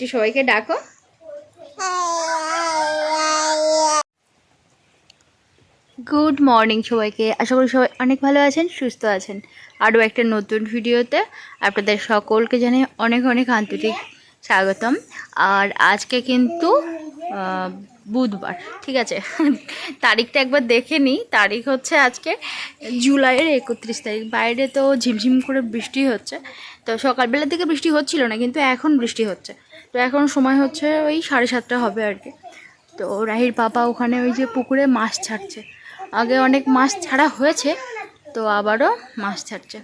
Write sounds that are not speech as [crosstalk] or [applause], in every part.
একটু সবাইকে ডাকো। গুড মর্নিং সবাইকে। আশা করি সবাই অনেক ভালো আছেন, সুস্থ আছেন। আরও একটা নতুন ভিডিওতে আপনাদের সকলকে জানাই অনেক অনেক আন্তরিক স্বাগতম। আর আজকে কিন্তু বুধবার, ঠিক আছে? [laughs] তারিখটা একবার দেখে নিই। তারিখ হচ্ছে আজকে জুলাইয়ের একত্রিশ তারিখ। বাইরে তো ঝিমঝিম করে বৃষ্টি হচ্ছে। তো সকালবেলা থেকে বৃষ্টি হচ্ছিল না, কিন্তু এখন বৃষ্টি হচ্ছে। তো এখন সময় হচ্ছে ওই সাড়ে সাতটা হবে আর কি। তো রাহির পাপা ওখানে ওই যে পুকুরে মাছ ছাড়ছে। আগে অনেক মাছ ছাড়া হয়েছে, তো আবারও মাছ ছাড়ছে।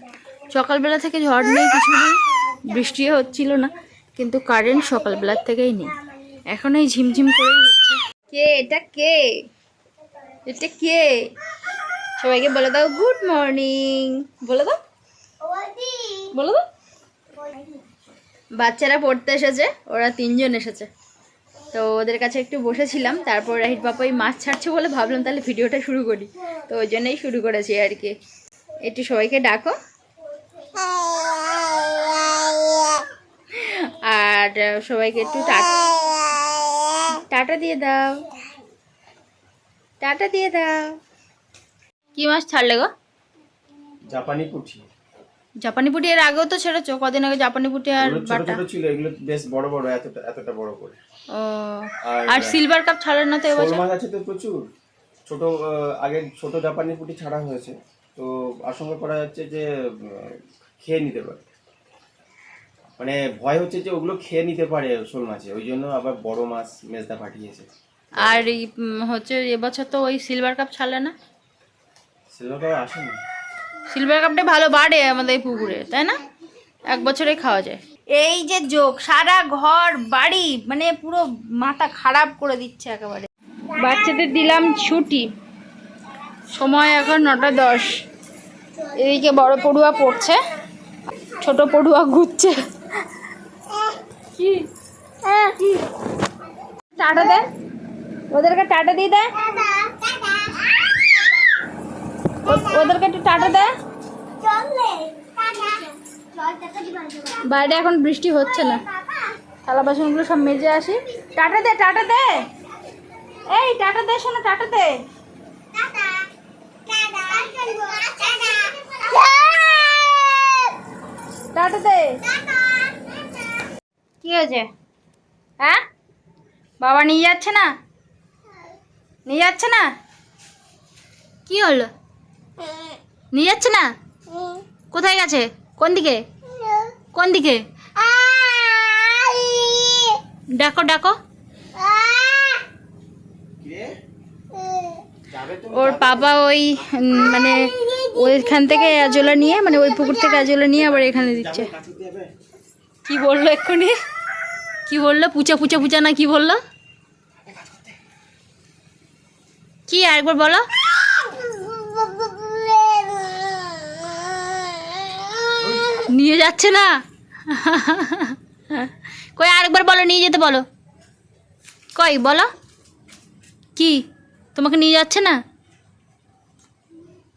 সকালবেলা থেকে ঝড় নেই, কিছু নেই, বৃষ্টিও হচ্ছিল না, কিন্তু কারেন্ট সকালবেলার থেকেই নেই। এখন এই ঝিমঝিম করেই হচ্ছে। কে? এটা কে? এটা কে? সবাইকে বলে দাও গুড মর্নিং বলে দাও। বলে দাও। বাচ্চারা পড়তে এসেছে, ওরা তিনজন এসেছে। তো ওদের কাছে একটু বসেছিলাম, তারপর রাহির পাপা ওই মাছ ছাড়ছে বলে ভাবলাম তাহলে ভিডিওটা শুরু করি। তো ওই জন্যই শুরু করেছি আর কি। একটু সবাইকে ডাকো। আর সবাইকে একটু টাটা টাটা দিয়ে দাও। টাটা দিয়ে দাও। কি মাছ ছাড়লে গো? জাপানি পুঁটি জাপানি পুটি এর আগেও তো ছেড়েছো? কদিন আগে জাপানি পুটি আর ছোট বাটা? ছোট ছিল এগুলো বেশ বড় বড় এতটা এতটা বড় করে। ও। আর সিলভার কাপ ছাড়েন না তো শোল এবছর? মাছ আছে তো প্রচুর। ছোট আগে ছোট জাপানি পুটি ছাড়া হয়েছে। তো আশঙ্কা করা যাচ্ছে যে খেয়ে নিতে পারে। মানে ভয় হচ্ছে যে ওগুলো খেয়ে নিতে পারে শোল মাছে ওই জন্য আবার বড় মাছ মেজদা পাঠিয়েছে। আর হচ্ছে এবছর তো ওই সিলভার কাপ ছাড়লে না? সিলভার কাপ আসেনি। সিলভার কাপটা ভালো বাড়ে আমাদের এই পুকুরে তাই না? এক বছরে খাওয়া যায়। এই যে যোগ সারা ঘর বাড়ি মানে পুরো মাথা খারাপ করে দিচ্ছে একেবারে। বাচ্চাদের দিলাম ছুটি। সময় এখন নটা দশ। এদিকে বড় পড়ুয়া পড়ছে ছোট পড়ুয়া ঘুরছে। কি কি? টাটা দে। ওদেরকে টাটা দিয়ে দেয় ওদেরকে একটু টাটা দেয় বাইরে এখন বৃষ্টি হচ্ছে না। থালা বাসনগুলো সব মেজে আসি। টাটা দে টাটা দে। এই, টাটা দে, শোনো, টাটা দে। টাটা দে। কি হয়েছে? হ্যাঁ? বাবা নিয়ে যাচ্ছে না? নিয়ে যাচ্ছে না? কি হলো? নিয়ে যাচ্ছে না? কোথায় গেছে? কোন দিকে? কোন দিকে? ডাকো ডাকো। ওর বাবা ওই মানে ওইখান থেকে আজোলা নিয়ে মানে ওই পুকুর থেকে আজোলা নিয়ে আবার এখানে দিচ্ছে। কি বলল এক্ষুনি? কি বলল? পুচা পুচা পুচা না কি বলল? কি আরেকবার বলো? নিয়ে যাচ্ছে না। কই আরেকবার বলো, নিয়ে যেতে বলো। কই, বলো। কি? তোমাকে নিয়ে যাচ্ছে না?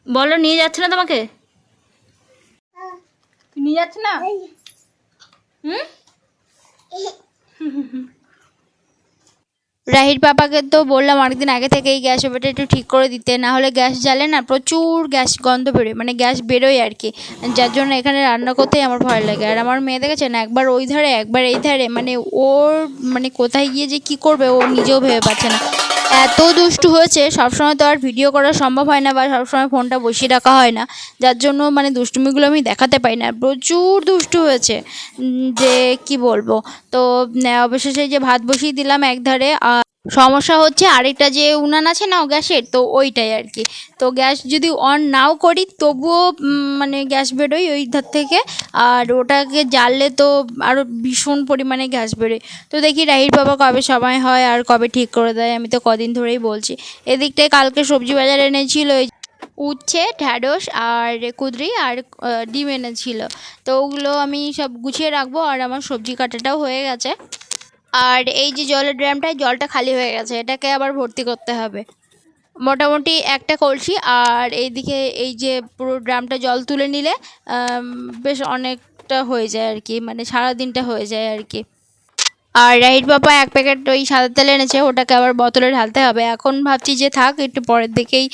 বলো, নিয়ে যাচ্ছে না তোমাকে? নিয়ে যাচ্ছে না? হুম? রাহির পাপাকে তো বললাম অনেকদিন আগে থেকে এই গ্যাস ওভেনটা একটু ঠিক করে দিতে, না হলে গ্যাস জ্বালে না প্রচুর গ্যাস গন্ধ বেরোয় মানে গ্যাস বেরোয় আর কি। যার জন্য এখানে রান্না করতেই আমার ভয় লাগে। আর আমার মেয়ে দেখেছেন একবার ওই ধারে, একবার এই ধারে মানে ওর মানে কোথায় গিয়ে যে কি করবে ও নিজেও ভেবে পাচ্ছে না। এত দুষ্টু হয়েছে, সবসময় তো আর ভিডিও করা সম্ভব হয় না বা সবসময় ফোনটা বসিয়ে রাখা হয় না। যার জন্য মানে দুষ্টুমিগুলো আমি দেখাতে পাই না। প্রচুর দুষ্টু হয়েছে। যে কি বলব? তো, অবশেষে যে ভাত বসিয়ে দিলাম একধারে, আর সমস্যা হচ্ছে আরেকটা যে উনান আছে না, গ্যাসের, তো ওইটাই আর কি। তো গ্যাস যদি অন নাও করি, তবুও মানে গ্যাস বেরোয় ওই ধার থেকে। আর ওটাকে জ্বাললে তো আরও ভীষণ পরিমাণে গ্যাস বেরোয়। তো দেখি রাহির বাবা কবে সময় হয় আর কবে ঠিক করে দেয়, আমি তো কদিন ধরেই বলছি। এদিকটায় কালকে সবজি বাজার এনেছিল ওই উচ্ছে, ঢ্যাঁড়স আর কুদরি আর ডিম এনেছিল। তো ওগুলো আমি সব গুছিয়ে রাখব আর আমার সবজি কাটাটাও হয়ে গেছে। আর এই যে জলের ড্রামটায় জলটা খালি হয়ে গেছে, এটাকে আবার ভর্তি করতে হবে। মোটামুটি একটা কলসি, আর এইদিকে এই যে পুরো ড্রামটা জল তুলে নিলে বেশ অনেকটা হয়ে যায় আর কি মানে সারা দিনটা হয়ে যায় আর কি। আর রাহির বাবা এক প্যাকেট ওই সাদা তেল এনেছে, ওটাকে আবার বোতলে ঢালতে হবে। এখন ভাবছি যে থাক, একটু পরের দিকেই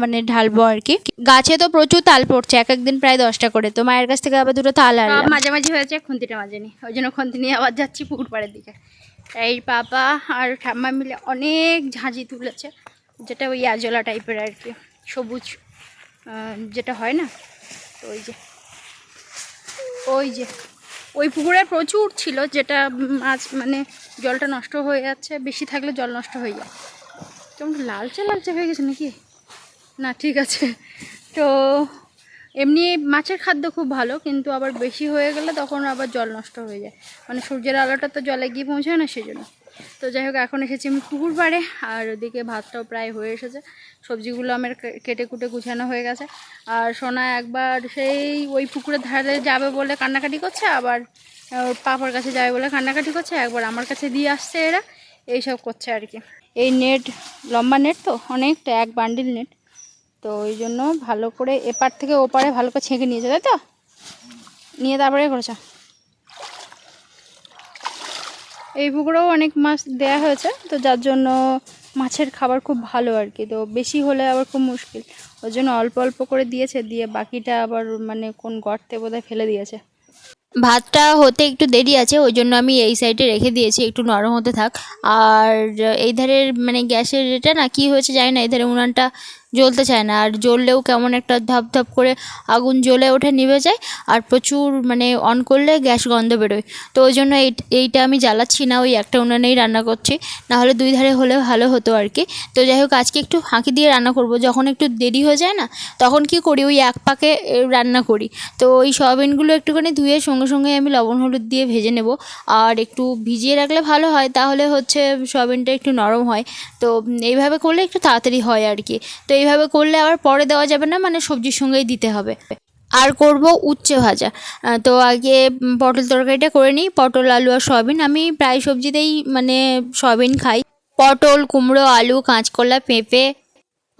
মানে ঢালবো আর কি। গাছে তো প্রচুর তাল পড়ছে, এক একদিন প্রায় দশটা করে। তো মায়ের কাছ থেকে আবার দুটো তাল আনলাম। মাঝামাঝি হয়েছে, খুন্তিটা মাজেনি। ওই জন্য খুন্তি নিয়ে আবার যাচ্ছি পুকুর পাড়ের দিকে। এই পাপা আর ঠাম্মা মিলে অনেক ঝাঁঝি তুলেছে, যেটা ওই আজলা টাইপের আর কি, সবুজ যেটা হয় না তো ওই যে ওই যে। ওই পুকুরে প্রচুর ছিল, যেটা মাছ মানে জলটা নষ্ট হয়ে যাচ্ছে, বেশি থাকলে জল নষ্ট হয়ে যায়। কেমন লালচে লালচে হয়ে গেছে নাকি? না, ঠিক আছে। তো এমনি মাছের খাদ্য খুব ভালো, কিন্তু আবার বেশি হয়ে গেলে তখন আবার জল নষ্ট হয়ে যায়। মানে সূর্যের আলোটা তো জলে গিয়ে পৌঁছায় না সেই জন্য তো যাই হোক, এখন এসেছি আমি পুকুর পাড়ে, আর ওদিকে ভাতটাও প্রায় হয়ে এসেছে। সবজিগুলো আমার কেটে কুটে গুছানো হয়ে গেছে। আর সোনা একবার সেই ওই পুকুরের ধারে যাবে বলে কান্নাকাটি করছে, আবার পাপার কাছে যাবে বলে কান্নাকাটি করছে, একবার আমার কাছে দিয়ে আসছে এরা, এইসব করছে আর কি। এই নেট, লম্বা নেট তো, অনেকটা, এক বান্ডিল নেট। তো ওই জন্য ভালো করে এপার থেকে ওপারে ভালো করে ছেঁকে নিয়েছে, তাই তো? নিয়ে তারপরে করেছে এই পুকুরেও অনেক মাছ দেয়া হয়েছে, তো যার জন্য মাছের খাবার খুব ভালো আর কি, তো বেশি হলে আবার খুব মুশকিল। ওই জন্য অল্প অল্প করে দিয়েছে, দিয়ে বাকিটা আবার মানে কোন গর্তে বোধহয় ফেলে দিয়েছে। ভাতটা হতে একটু দেরি আছে, ওই জন্য আমি এই সাইডে রেখে দিয়েছি, একটু নরম হতে থাক। আর এই ধারের মানে গ্যাসের এটা না, কি হয়েছে জানি না, এই ধারে উনানটা জ্বলতে চায় না। আর জ্বললেও কেমন একটা ধপ ধপ করে আগুন জ্বলে ওঠে, নিভে যায় আর প্রচুর মানে অন করলে গ্যাস গন্ধ বেরোয়। তো ওই জন্য এই, এইটা আমি জ্বালাচ্ছি না, ওই একটা উনানেই রান্না করছি। নাহলে দুই ধারে হলে ভালো হতো আর কি। তো যাই হোক, আজকে একটু ফাঁকি দিয়ে রান্না করব। যখন একটু দেরি হয়ে যায় না, তখন কি করি? ওই এক পাকে রান্না করি। তো ওই সয়াবিনগুলো একটুখানি ধুয়ে সঙ্গে সঙ্গে আমি লবণ হলুদ দিয়ে ভেজে নেব। আর একটু ভিজিয়ে রাখলে ভালো হয়, তাহলে হচ্ছে সয়াবিনটা একটু নরম হয়। তো এইভাবে করলে একটু তাড়াতাড়ি হয় আর কি। তো এইভাবে করলে আবার পরে দেওয়া যাবে না মানে সবজির সঙ্গেই দিতে হবে। আর করব উচ্ছে ভাজা। তো আগে পটল তরকারিটা করে নিই। পটল, আলু আর সয়াবিন। আমি প্রায় সবজিতেই মানে সয়াবিন খাই। পটল, কুমড়ো, আলু, কাঁচকলা, পেঁপে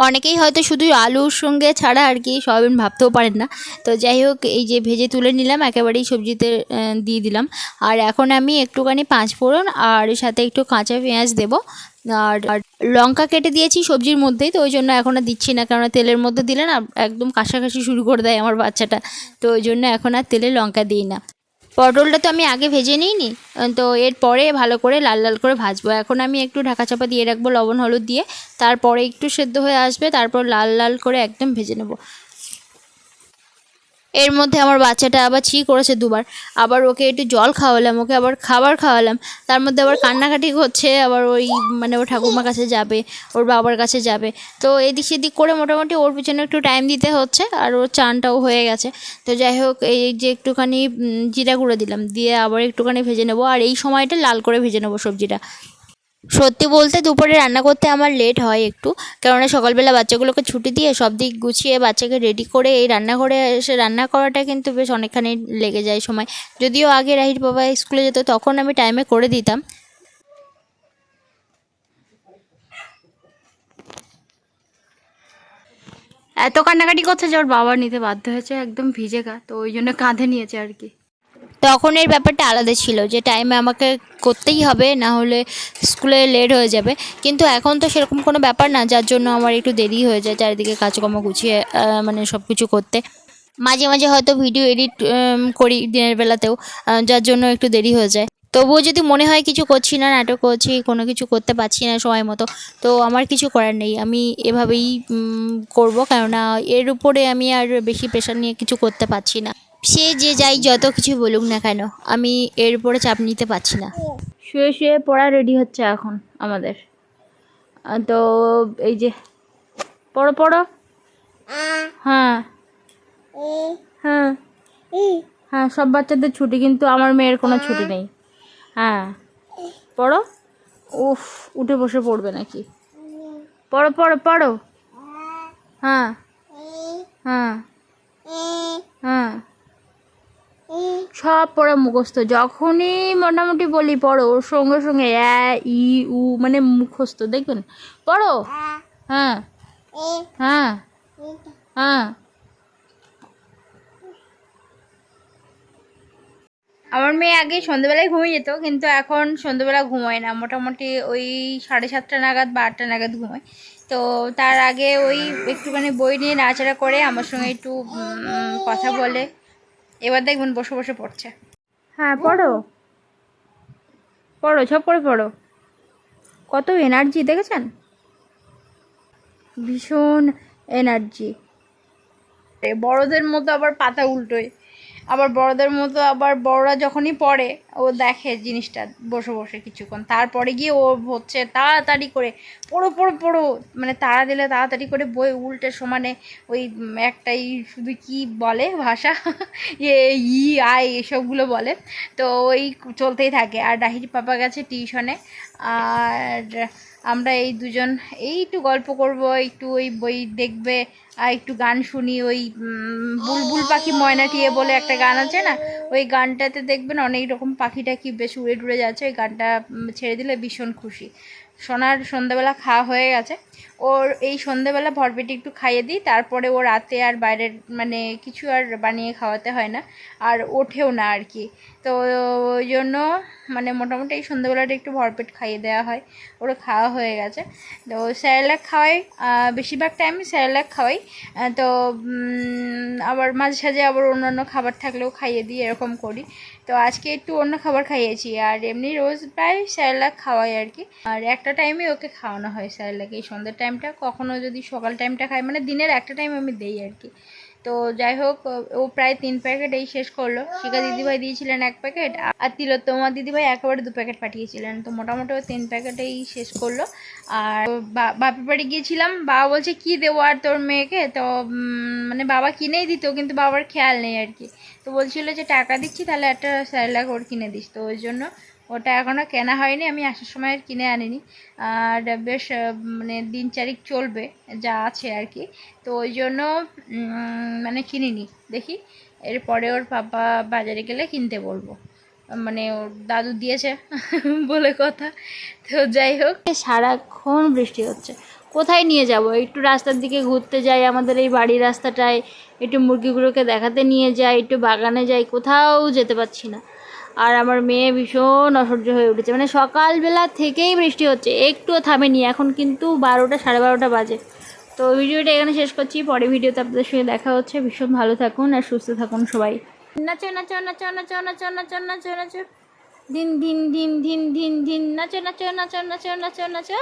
অনেকেই হয়তো শুধু আলুর সঙ্গে ছাড়া আর কি সয়াবিন ভাবতেও পারেন না। তো যাই হোক, এই যে ভেজে তুলে নিলাম, একেবারেই সবজিতে দিয়ে দিলাম। আর এখন আমি একটুখানি পাঁচ ফোড়ন আর সাথে একটু কাঁচা পেঁয়াজ দেবো। আর লঙ্কা কেটে দিয়েছি সবজির মধ্যেই, তো ওই জন্য এখন আর দিচ্ছি না, কারণ তেলের মধ্যে দিলে না, একদম কাশাকাশি শুরু করে দেয় আমার বাচ্চাটা। তো ওই জন্য এখন আর তেলে লঙ্কা দিই না। পটলটা তো আমি আগে ভেজে নিই নি তো এরপরে ভালো করে লাল লাল করে ভাজবো। এখন আমি একটু ঢাকা চাপা দিয়ে রাখব, লবণ, হলুদ দিয়ে। তারপরে একটু সেদ্ধ হয়ে আসবে, তারপর লাল লাল করে একদম ভেজে নেব। এর মধ্যে আমার বাচ্চাটা আবার ছি করেছে দুবার। আবার ওকে একটু জল খাওয়ালাম, ওকে আবার খাবার খাওয়ালাম। তার মধ্যে আবার কান্নাকাটি করছে আবার ওই মানে ওর ঠাকুমার কাছে যাবে, ওর বাবার কাছে যাবে। তো এদিক সেদিক করে মোটামুটি ওর পিছনে একটু টাইম দিতে হচ্ছে, আর ওর চানটাও হয়ে গেছে। তো যাই হোক, এই যে একটুখানি জিরা গুঁড়ো দিলাম, দিয়ে আবার একটুখানি ভেজে নেব। আর এই সময়টা লাল করে ভেজে নেব সবজিটা। সত্যি বলতে দুপুরে রান্না করতে আমার লেট হয় একটু। কেননা সকালবেলা বাচ্চাগুলোকে ছুটি দিয়ে সব দিক গুছিয়ে বাচ্চাকে রেডি করে এই রান্নাঘরে এসে রান্না করাটা কিন্তু বেশ অনেকখানি লেগে যায় সময়। যদিও আগে রাহির বাবা স্কুলে যেত, তখন আমি টাইমে করে দিতাম। এত কান্নাকাটি করছে যে ওর বাবা নিতে বাধ্য হয়েছে, একদম ভিজে গা, তো ওই জন্য কাঁধে নিয়েছে আর কি। তখন এর ব্যাপারটা আলাদা ছিল যে টাইমে আমাকে করতেই হবে, না হলে স্কুলে লেট হয়ে যাবে। কিন্তু এখন তো সেরকম কোনো ব্যাপার না, যার জন্য আমার একটু দেরি হয়ে যায় চারিদিকে কাজকর্ম গুছিয়ে মানে সব কিছু করতে। মাঝে মাঝে হয়তো ভিডিও এডিট করি দিনের বেলাতেও যার জন্য একটু দেরি হয়ে যায়। তবুও যদি মনে হয় কিছু করছি না, নাটক করছি, কোনো কিছু করতে পারছি না সময় মতো, তো আমার কিছু করার নেই। আমি এভাবেই করব, কেননা এর উপরে আমি আর বেশি প্রেশার নিয়ে কিছু করতে পারছি না। সে যে যাই যত কিছু বলুক না কেন, আমি এর উপরে চাপ নিতে পারছি না। শুয়ে শুয়ে পড়া রেডি হচ্ছে এখন আমাদের। তো এই যে, পড়ো পড়ো। হ্যাঁ। হ্যাঁ। হ্যাঁ সব বাচ্চাদের ছুটি, কিন্তু আমার মেয়ের কোনো ছুটি নেই। হ্যাঁ। পড়ো। উফ, উঠে বসে পড়বে নাকি? পড়ো পড়ো পড়ো। হ্যাঁ। হ্যাঁ। হ্যাঁ। সব পড়া মুখস্থ। যখনই মোটামুটি বলি পড়ো, ওর সঙ্গে সঙ্গে অ্যা ই, উ মানে মুখস্থ দেখবেন পড়ো? হ্যাঁ। হ্যাঁ। হ্যাঁ। আমার মেয়ে আগে সন্ধ্যেবেলায় ঘুমিয়ে যেত, কিন্তু এখন সন্ধ্যেবেলা ঘুমায় না। মোটামুটি ওই সাড়ে সাতটা নাগাদ বা আটটা নাগাদ ঘুমায়। তো তার আগে ওই একটুখানি বই নিয়ে নাড়াচাড়া করে আমার সঙ্গে একটু কথা বলে। এবার দেখবেন বসে বসে পড়ছে। হ্যাঁ পড়ো। পড়ো সব করে পড়ো। কত এনার্জি দেখেছেন? ভীষণ এনার্জি বড়দের মতো আবার পাতা উল্টোয়। আবার বড়দের মতো আবার বড়রা যখনই পড়ে, ও দেখে জিনিসটা বসে বসে কিছুক্ষণ। তারপরে গিয়ে ও হচ্ছে তাড়াতাড়ি করে পড়ো পড়ো পড়ো মানে তাড়া দিলে তাড়াতাড়ি করে বই উল্টে সমানে ওই একটাই শুধু কি বলে ভাষা? [laughs] ই, আই এসবগুলো বলে। তো ওই চলতেই থাকে। আর ডাহির পাপা গেছে টিউশনে। আর আমরা এই দুজন এই একটু গল্প করব, একটু ওই বই দেখবে, আর একটু গান শুনি, ওই বুলবুল পাখি ময়নাটিয়ে বলে একটা গান আছে না, ওই গানটাতে দেখবেন অনেক রকম পাখিটা কি বেশ উড়ে টুড়ে যাচ্ছে, ওই গানটা ছেড়ে দিলে ভীষণ খুশি। সোনার সন্ধ্যাবেলা খাওয়া হয়ে গেছে ওর এই সন্ধ্যাবেলা ভরপেটি একটু খাইয়ে দিই, তারপরে ও রাতে আর বাইরের মানে কিছু আর বানিয়ে খাওয়াতে হয় না, আর ওঠেও না আর কি। তো ওই জন্য মানে মোটামুটি এই সন্ধ্যাবেলাটা একটু ভরপেট খাইয়ে দেওয়া হয়, ওর খাওয়া হয়ে গেছে। তো স্যারেলাক খাওয়াই বেশিরভাগ টাইমই স্যারেলাক খাওয়াই। তো আবার মাঝে সাঝে আবার অন্যান্য খাবার থাকলেও খাইয়ে দিই, এরকম করি। তো আজকে একটু অন্য খাবার খাইয়েছি, আর এমনি রোজ প্রায় স্যারেলাক খাওয়াই আর কি। আর একটা টাইমে ওকে খাওয়ানো হয় স্যারেলাক এই সন্ধ্যের টাইমটা কখনো যদি সকাল টাইমটা খাই মানে দিনের একটা টাইম আমি দেই আর কি তো যাই হোক, ও প্রায় তিন প্যাকেট এই শেষ করল। শিখা দিদিভাই দিয়েছিলেন এক প্যাকেট, আর তিলোত্তমা দিদিভাই একেবারে দু প্যাকেট পাঠিয়েছিলেন। তো মোটামুটি ও তিন প্যাকেটেই শেষ করল। আর বাপের বাড়ি গিয়েছিলাম, বাবা বলছে, কি দেবো আর তোর মেয়েকে? তো মানে বাবা কিনেই দিত, কিন্তু বাবার খেয়াল নেই আর কি তো বলছিল যে, টাকা দিচ্ছি, তাহলে একটা স্যারেলাক ওর কিনে দিস। তো ওই জন্য ওটা এখনও কেনা হয়নি, আমি আসার সময় কিনে আনিনি। আর বেশ মানে দিন চারিক চলবে, যা আছে আর কি। তো ওই জন্য মানে কিনিনি। দেখি, এরপরে ওর পাপা বাজারে গেলে কিনতে বলব। মানে ওর দাদু দিয়েছে [laughs] বলে কথা। তো যাই হোক, সারাক্ষণ বৃষ্টি হচ্ছে। কোথায় নিয়ে যাব? একটু রাস্তার দিকে ঘুরতে যাই, আমাদের এই বাড়ির রাস্তাটায়। একটু মুরগিগুলোকে দেখাতে নিয়ে যাই, একটু বাগানে যাই, কোথাও যেতে পারছি না। আর আমার মেয়ে ভীষণ অসহ্য হয়ে উঠেছে মানে সকালবেলা থেকেই বৃষ্টি হচ্ছে একটুও থামেনি এখন কিন্তু বারোটা সাড়ে বারোটা বাজে তো ভিডিওটা এখানে শেষ করছি পরে ভিডিওতে আপনাদের সঙ্গে দেখা হচ্ছে ভীষণ ভালো থাকুন আর সুস্থ থাকুন সবাই নাচো নাচো নাচো নাচো নাচো নাচো নাচো নাচো দিন দিন দিন দিন দিন দিন নাচো নাচো নাচো নাচো নাচো নাচো